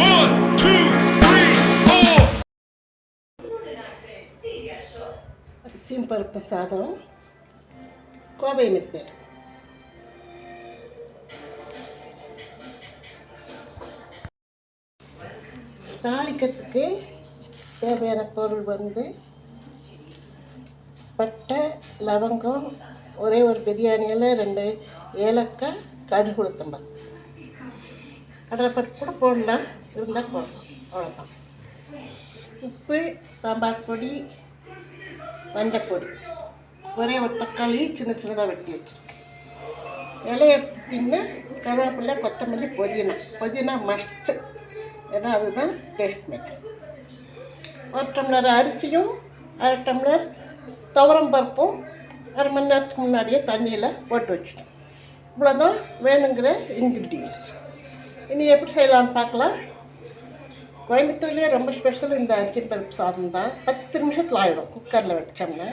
One, two, three, four. பருப்பு சாதம். Kovai method தாளிக்கிறதுக்கு தேவையான பொருள் வந்து பட்டை லவங்கம் ஒரே ஒரு பிரியாணியில் ரெண்டு ஏலக்காய் கடுகு கடலைப்பருப்பு கூட போடலாம் இருந்தால் போடலாம் அவ்வளோதான் உப்பு சாம்பார் பொடி மஞ்சப்பொடி ஒரே ஒரு தக்காளி சின்ன சின்னதாக வெட்டி வச்சுருக்கேன். இலைய எடுத்துட்டிங்கன்னா கருவேப்பிலை கொத்தமல்லி புதினா. புதினா மஸ்ட்டு ஏன்னா அதுதான் டேஸ்ட் மேக்கர் ஒரு டம்ளர் அரிசியும் அரை டம்ளர் துவரம் பருப்பும் அரை மணி நேரத்துக்கு முன்னாடியே தண்ணியில் போட்டு வச்சுட்டேன். இவ்வளோதான் வேணுங்கிற இன்க்ரீடியன்ட்ஸ் இனி எப்படி செய்யலாம்னு பார்க்கலாம் கோயம்புத்தூர்லேயே ரொம்ப ஸ்பெஷல் இந்த அரிசி பருப்பு சாதம் தான். பத்து நிமிஷத்தில் ஆகிடும் குக்கரில் வச்சோம்னா.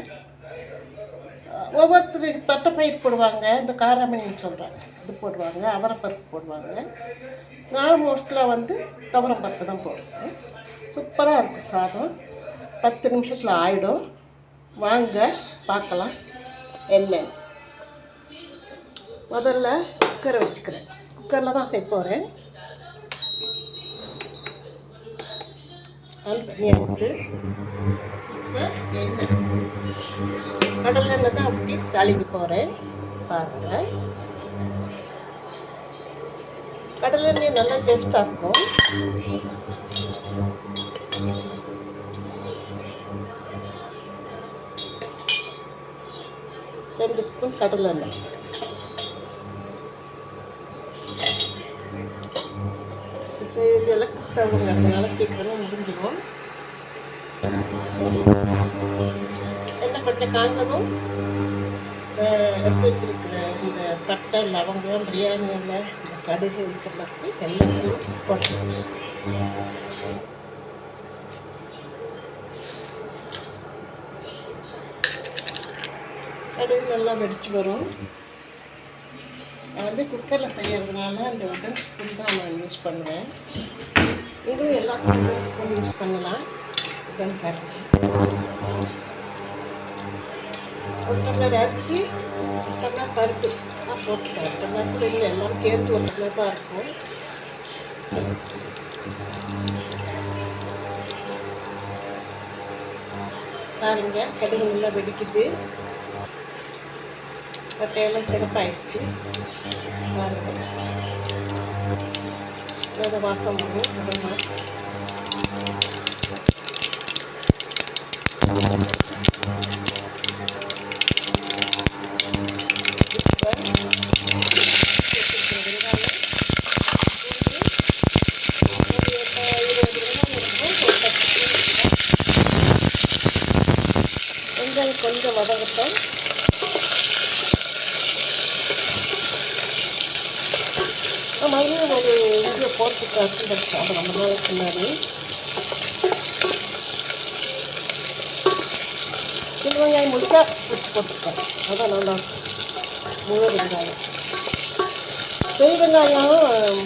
அஹ் ஒவ்வொருத்தருக்கு தட்டைப்பயிர் போடுவாங்க. இந்த காராமணின்னு சொல்கிறாங்க இது போடுவாங்க. அவரப்பருப்பு போடுவாங்க. நான் மோஸ்ட்லாக வந்து துவரம் பருப்பு தான் போடுவேன். சூப்பராக இருக்கும் சாதம். பத்து நிமிஷத்தில் ஆகிடும் வாங்க பார்க்கலாம். என்னென்னு முதல்ல குக்கரை வச்சுக்கிறேன். குக்கரில் தான் செய்ய போகிறேன் ஆன் பண்ணி இப்போ எண்ணெய். கடல் எண்ணெய் தான் அப்படி தாளிக்க போகிறேன் பாருங்கள் கடல் எண்ணெய் நல்லா டேஸ்ட்டாக இருக்கும். ரெண்டு ஸ்பூன் கடல் எண்ணெய். இதெல்லாம் எலக்ட்ரிக் ஸ்டவ்ங்கிறதுனால சீக்கிரமாக முடிஞ்சிடும். எண்ணெய் கொஞ்சம் காஞ்சதும் எடுத்து வச்சிருக்கிற இந்த பட்டை லவங்கம் பிரியாணி எண்ணெய் இந்த கடுகு உளுத்தம்பருப்பு எல்லாத்தையும் போட்டு கடுகு நல்லா வெடிச்சு வரும். நான் வந்து குக்கரில் செய்கிறதுனால அந்த உடன் ஸ்பூன் தான் நான் யூஸ் பண்ணுவேன். இதுவும் எல்லாத்துக்கும் யூஸ் பண்ணலாம். உடன் கருத்து ஒரு டம்ளர் அரிசி ஒரு டம்ளர் பருப்பு. நான் போட்டுக்கிறேன் டம்ளர் கூட இல்லை எல்லாம் சேர்த்து ஒரு டம்ளர் தான் இருக்கும். பாருங்க கடுகு நல்லா வெடிக்குது. பட்டையெல்லாம் சிறப்பாயிடுச்சு. பாருங்கள் அதை வாசம் வரும் உடம்பா வெங்காயம் கொஞ்சம் வதங்கட்டும் நான் மறுபடியும் ஒரு வீடியோ போட்டு அது ரொம்ப நாளைக்கு முன்னாடி சின்ன வெங்காயம் முழுக்கா வச்சு போட்டுருக்கேன் அதான் நல்லா முழு வெங்காயம் பெரிய வெங்காயம்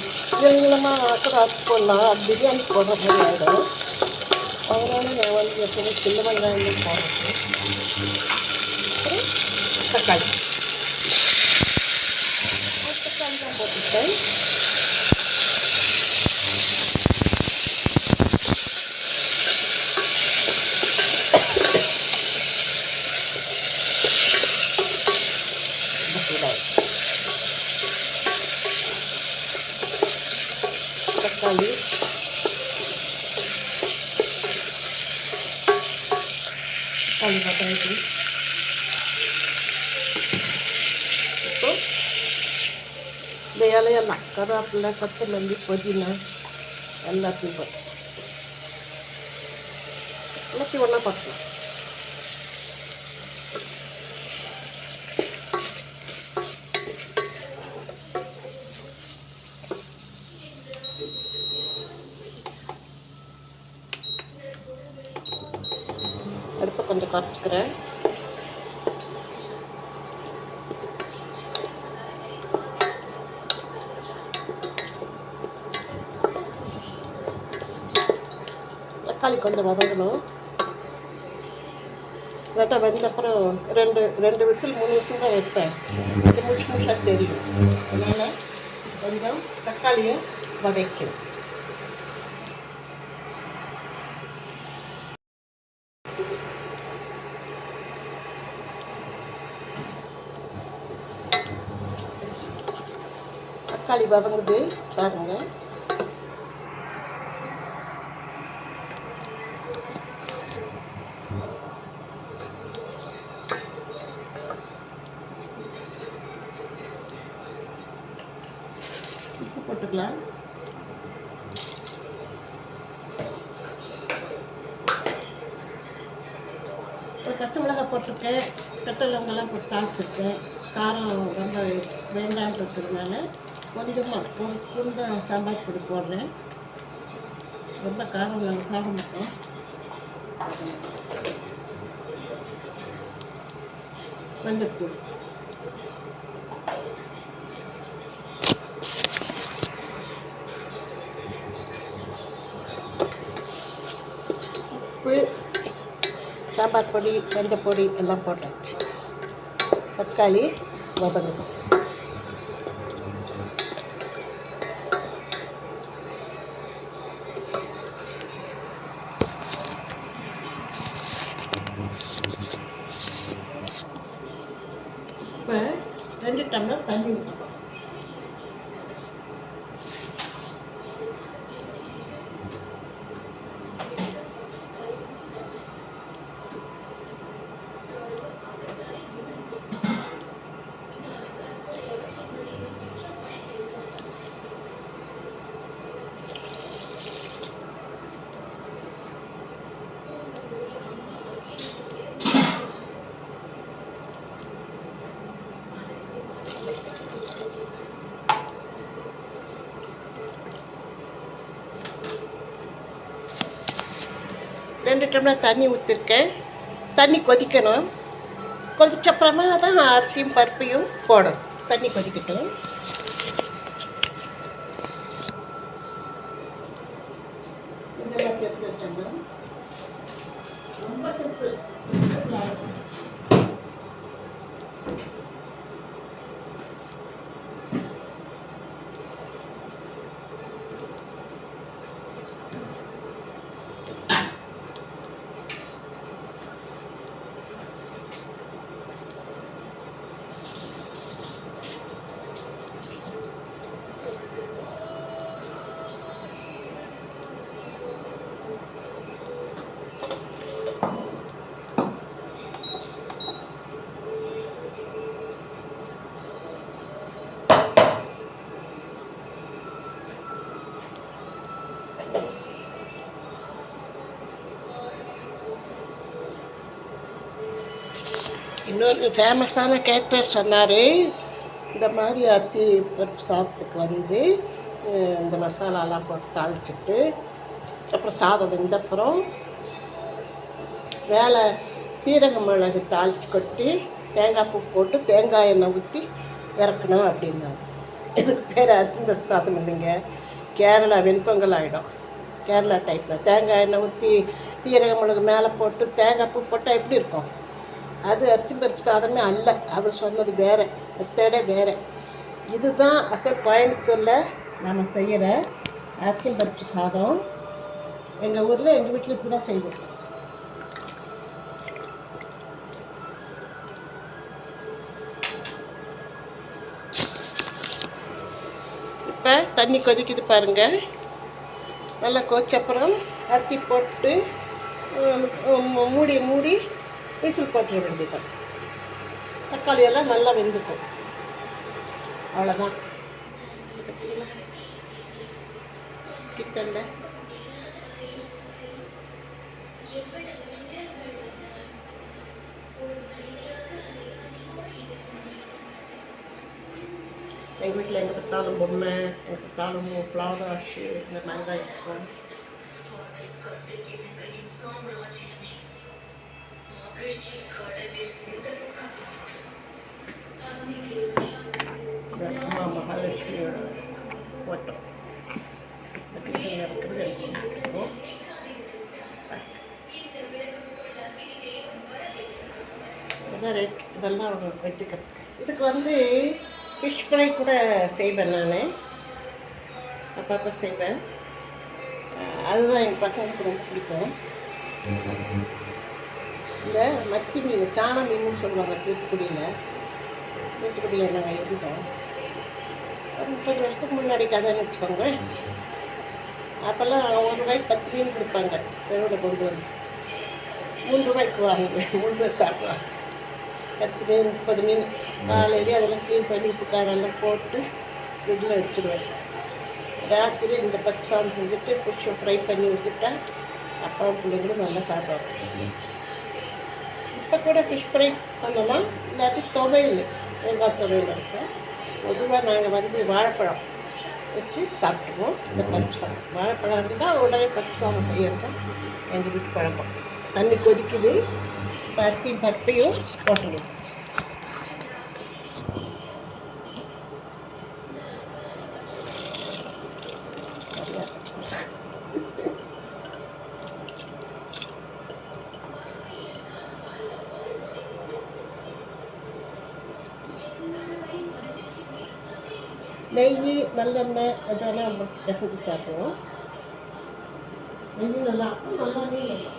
நீளமாக கூட அரிசி போடலாம் அது பிரியாணி போடுற மாதிரி ஆகிடும் அதனால நான் வந்து எப்பவுமே சின்ன வெங்காயம் போடுறேன் தக்காளி தக்காளி தான் போட்டுருக்கேன் தக்காளி தக்காளி வதங்கி இப்போ இந்த இலையெல்லாம் கருவேப்பிலை கொத்தமல்லி புதினா எல்லாத்தையும் போட்டு எல்லாத்தையும் ஒன்றா போட்டுக்கலாம் அடுப்பை கொஞ்சம் தக்காளி கொஞ்சம் வதங்கணும் இல்லாட்டா வெந்த அப்புறம் ரெண்டு ரெண்டு விசில் மூணு விசில் தான் வைப்பேன். முழுசு முழுசாக தெரியும். அதனால் கொஞ்சம் தக்காளியை வதக்கணும். தக்காளி வதங்குது பாருங்க. உப்பு போட்டுக்கலாம். ஒரு பச்சை மிளகாய் போட்டிருக்கேன். கட்டை லவங்கெல்லாம் போட்டு தாளிச்சிருக்கேன். காரம் ரொம்ப வேண்டான்றதுனால கொஞ்சமாக ஒரு ஸ்பூன் தான் சாம்பார் பொடி போடுறேன். ரொம்ப காரம் நாங்கள் சாப்பிட மாட்டோம். மஞ்சள் உப்பு சாம்பார் பொடி வெந்தய பொடி எல்லாம் போட்டாச்சு. தக்காளி வதங்கணும் இப்போ ரெண்டு டம்ளர் தண்ணி ஊற்றணும் ரெண்டு டம்ளர் தண்ணி ஊற்றிருக்கேன் தண்ணி கொதிக்கணும். கொதிச்சப்புறமா தான் அரிசியும் பருப்பையும் போடணும். தண்ணி கொதிக்கட்டும் இதெல்லாம் சேர்த்து வச்சோம்னா ரொம்ப சிம்பிள் இன்னொரு ஃபேமஸான கேரக்டர் சொன்னார். இந்த மாதிரி அரிசி பருப்பு சாதத்துக்கு வந்து இந்த மசாலாலாம் போட்டு தாளிச்சிட்டு அப்புறம் சாதம் வெந்தப்புறம் மேலே சீரக மிளகு தாளிச்சு கொட்டி தேங்காய் பூ போட்டு தேங்காய் எண்ணெய் ஊற்றி இறக்கணும் அப்படின்னாங்க இதுக்கு பேர் அரிசி பருப்பு சாதம் இல்லைங்க. கேரளா வெண்பொங்கல் ஆகிடும் கேரளா டைப்பில் தேங்காய் எண்ணெய் ஊற்றி சீரக மிளகு மேலே போட்டு தேங்காய் பூ போட்டால் எப்படி இருக்கும்? அது அரிசி பருப்பு சாதமே அல்ல. அவர் சொன்னது வேறு. மெத்தடே வேறு. இதுதான் அசல் கோயம்புத்தூரில் நம்ம செய்கிற அரிசி பருப்பு சாதம். எங்கள் ஊரில் எங்கள் வீட்டில் இப்படி தான் செய்வோம். இப்போ தண்ணி கொதிக்குது பாருங்கள் நல்லா கொதிச்ச அப்புறம் அரிசி போட்டு மூடி மூடி விசில் போட்டுற வேண்டியதுதான் தக்காளி எல்லாம் நல்லா வெந்துக்கும். அவ்வளோதான் பார்த்தீங்களா கிச்சனில் எங்கள் வீட்டில் எங்கே பார்த்தாலும் பொம்மை எங்கே பார்த்தாலும் ஃப்ளவர் ஆஷு இந்த மாதிரி தான் இருக்கும். பிரம்மா மகாலட்சுமியோட ஃபோட்டோ இருக்கிறது இதெல்லாம் ரெட் இதெல்லாம் வச்சுக்கிறேன் இதுக்கு வந்து ஃபிஷ் ஃப்ரை கூட செய்வேன் நான். அப்பப்போ செய்வேன். அதுதான் எங்கள் பசங்களுக்கு ரொம்ப பிடிக்கும். இந்த மத்தி மீன் சாண மீன் சொல்லுவாங்க தூத்துக்குடியில். தூத்துக்குடியில் நாங்கள் இருந்தோம் ஒரு முப்பது வருஷத்துக்கு முன்னாடி கதைன்னு வச்சுக்கோங்க அப்போல்லாம் ஒரு ரூபாய்க்கு பத்து மீன் கொடுப்பாங்க தெருவில் கொண்டு வந்து. மூணு ரூபாய்க்கு வாங்க மூணு ரூபாய் சாப்பிடுவாங்க. பத்து மீன் முப்பது மீன் காலையிலே அதெல்லாம் க்ளீன் பண்ணி உப்புக்காரெல்லாம் போட்டு ஃப்ரிட்ஜில் வச்சுருவேன். ராத்திரி இந்த பச்சாம் செஞ்சுட்டு ஃபிஷ்ஷை ஃப்ரை பண்ணி விட்டுட்டா அப்பாவும் பிள்ளைங்களும் நல்லா சாப்பிடுவாங்க. இப்போ கூட ஃபிஷ் ஃப்ரை பண்ணலாம் இல்லாட்டி துவையல் வெங்காய துவையல் இருக்கும் பொதுவாக நாங்கள் வந்து வாழைப்பழம் வச்சு சாப்பிட்டுருவோம் இந்த பருப்பு சாதம். வாழைப்பழம் இருந்தால் உடனே பருப்பு சாதம் செய்யறது எங்கள் வீட்டு பழக்கம். தண்ணி கொதிக்குது. இப்ப அரிசியும் பருப்பையும் போட்டுருவோம் நெய் நல்லெண்ணெய் இதெல்லாம் நம்ம பிசைஞ்சு சாப்பிடுவோம் நெய்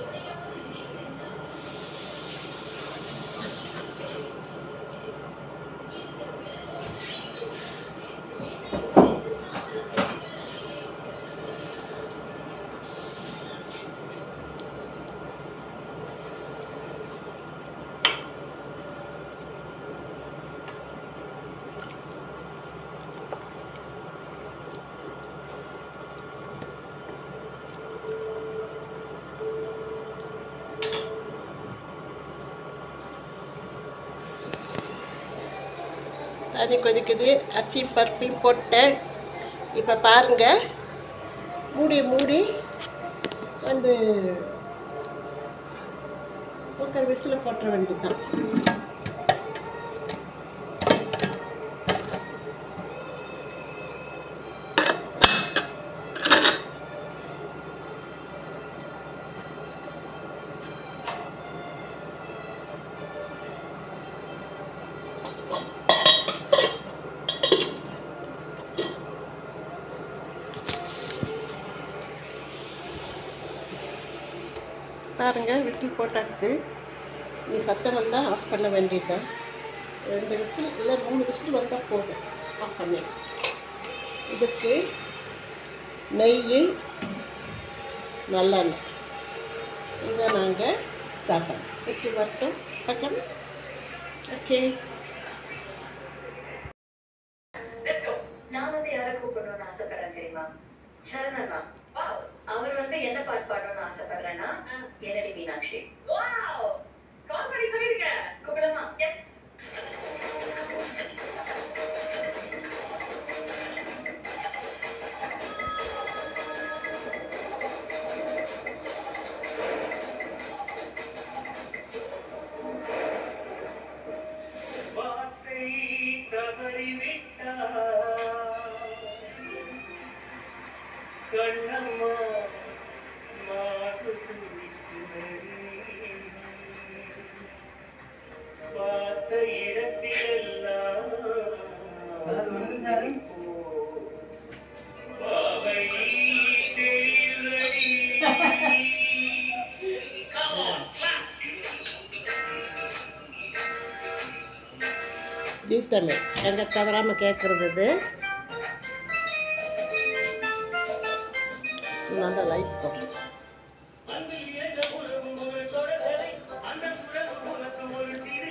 தண்ணி கொதிக்குது. அச்சியும் பருப்பையும் போட்டேன். இப்போ பாருங்கள் மூடி மூடி வந்து குக்கர் விசில் போட்டுற வேண்டியதுதான். பாருங்க விசில் போட்டாச்சு. நீ சத்தம் வந்தால் ஆஃப் பண்ண வேண்டியதுதான் ரெண்டு விசில் இல்லை மூணு விசில் வந்தால் போதும். ஆஃப் பண்ணி. இதுக்கு நெய் நல்லெண்ணெய். இதை நாங்கள் சாப்பிட்றோம் விசில் வரட்டும். பார்க்கலாம் ஓகே நான் வந்து யாரை கூப்பிடணும்னு தெரியுமா அவர் வந்து என்ன பாட்டு பாடணும்னு ஆசைப்படுறேன்னா என்னடி மீனாட்சி கால் பண்ணி சொல்லிருங்க கூப்பிடலாமா? எஸ் பார்த்த இடத்திலெல்லாம் தமிழ் எங்கே தவறாமல் கேட்குறது இது? நல்ல லைஃப் போகும்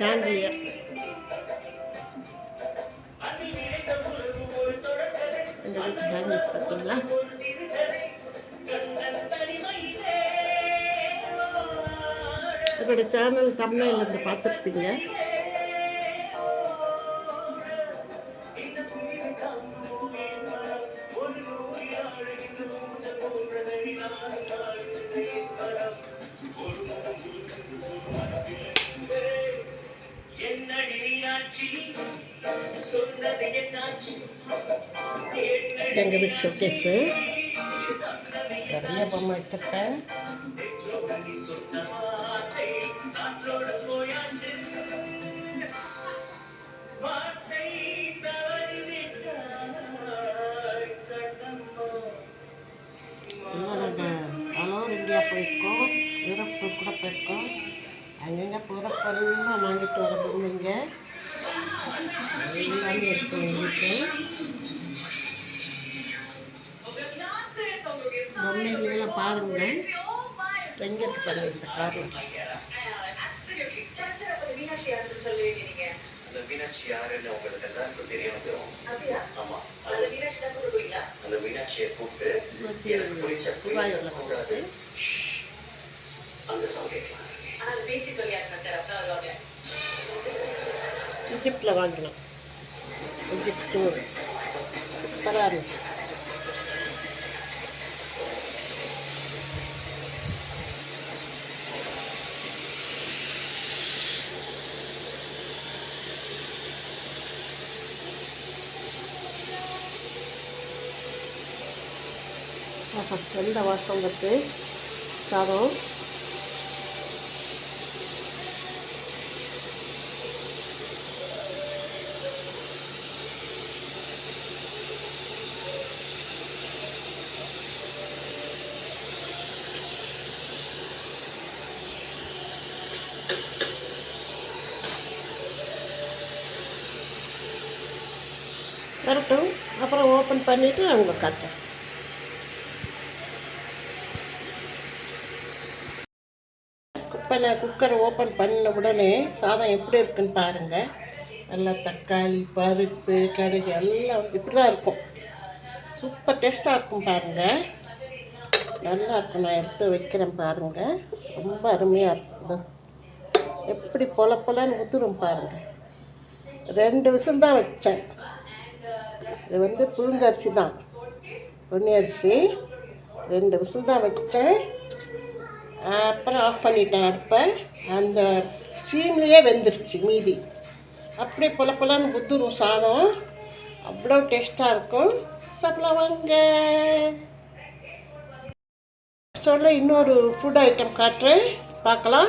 அன்பில் தொடர்கதை. வீட்டு பார்த்தீங்களா என்னோட சேனல் தமிழில் இருந்து பார்த்துருப்பீங்க பிக்சர்ஸு நிறைய பொம்மை எடுத்துருக்கேன் ஆல் இந்தியா போயிருக்கோம் யூரோப்பு கூட போயிருக்கோம் அங்கங்கே போகிறப்பெல்லாம் வாங்கிட்டு வர பொம்மைங்க எல்லாமே இருக்கும் எங்களுக்கு பொம்மைகளெல்லாம் பாருங்க. எங்கே இருக்கு பாருங்க இந்த காரில். அந்த மீனாட்சி யாருன்னு உங்களுக்கு எல்லாருக்கும் தெரிய வந்துடும் அப்படியா? ஆமா. அந்த மீனாட்சியை கூப்பிட்டு எனக்கு பிடிச்ச கூடாது அந்த சவுண்ட் கேட்கலாம். இஜிப்டில் வாங்கினோம். இஜிப்ட் சூப்பராக இருந்துச்சு ஃபஸ்ட் எந்த வாசம் பத்து சாதம். வரட்டும். அப்புறம் ஓப்பன் பண்ணிவிட்டு அவங்க காட்டுறேன் இப்போ நான் குக்கரை ஓப்பன் பண்ண உடனே சாதம் எப்படி இருக்குன்னு பாருங்கள் நல்லா தக்காளி பருப்பு கடுகு எல்லாம் வந்து இப்படி தான் இருக்கும் சூப்பர் டேஸ்ட்டாக இருக்கும் பாருங்கள் நல்லா இருக்கும். நான் எடுத்து வைக்கிறேன் பாருங்கள் ரொம்ப அருமையாக இருக்கும் எப்படி பொல பொலன்னு உதிரும் பாருங்கள் ரெண்டு விசில் தான் வச்சேன். இது வந்து புழுங்கரிசி தான். பொன்னி அரிசி ரெண்டு விசில் தான் வச்சேன். அப்புறம் ஆஃப் பண்ணிட்டேன். அடுப்பை அந்த ஸ்டீம்லேயே வெந்துருச்சு மீதி. அப்படியே பொல பொலன்னு புத்துரும் சாதம். அவ்வளோ டேஸ்ட்டாக இருக்கும். சாப்பிடலாம் வாங்க. சொல்ல இன்னொரு ஃபுட் ஐட்டம் காட்டுறேன். பார்க்கலாம்.